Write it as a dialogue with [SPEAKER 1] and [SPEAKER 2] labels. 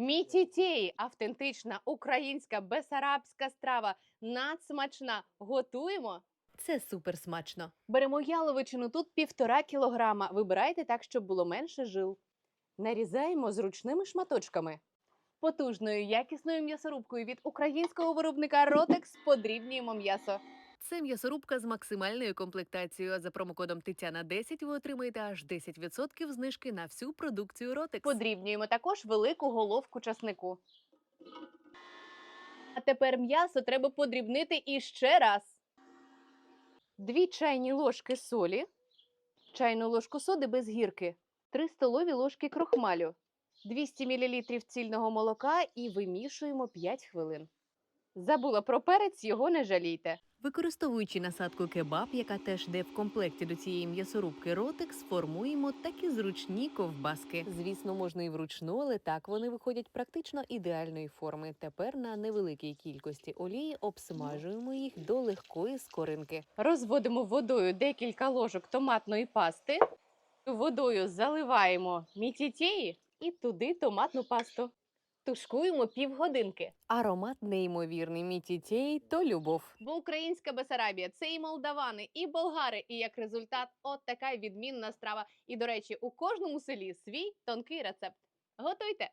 [SPEAKER 1] Мітітєї – автентична українська бесарабська страва. Надсмачна. Готуємо.
[SPEAKER 2] Це супер смачно.
[SPEAKER 1] Беремо яловичину тут півтора кілограма. Вибирайте так, щоб було менше жил. Нарізаємо зручними шматочками. Потужною якісною м'ясорубкою від українського виробника Ротекс подрібнюємо м'ясо.
[SPEAKER 2] Це м'ясорубка з максимальною комплектацією. За промокодом Тетяна 10 ви отримаєте аж 10% знижки на всю продукцію Ротекс.
[SPEAKER 1] Подрібнюємо також велику головку часнику. А тепер м'ясо треба подрібнити іще раз. Дві чайні ложки солі, чайну ложку соди без гірки, 3 столові ложки крохмалю, 200 мл цільного молока і вимішуємо 5 хвилин. Забула про перець, його не жалійте.
[SPEAKER 2] Використовуючи насадку кебаб, яка теж йде в комплекті до цієї м'ясорубки Ротекс, формуємо такі зручні ковбаски. Звісно, можна і вручну, але так вони виходять практично ідеальної форми. Тепер на невеликій кількості олії обсмажуємо їх до легкої скоринки.
[SPEAKER 1] Розводимо водою декілька ложок томатної пасти. Водою заливаємо мітітєї і туди томатну пасту. Тушкуємо півгодинки.
[SPEAKER 2] Аромат неймовірний мітітєй то любов.
[SPEAKER 1] Бо українська Бесарабія це і молдавани, і болгари, і як результат, от така відмінна страва. І до речі, у кожному селі свій тонкий рецепт. Готуйте!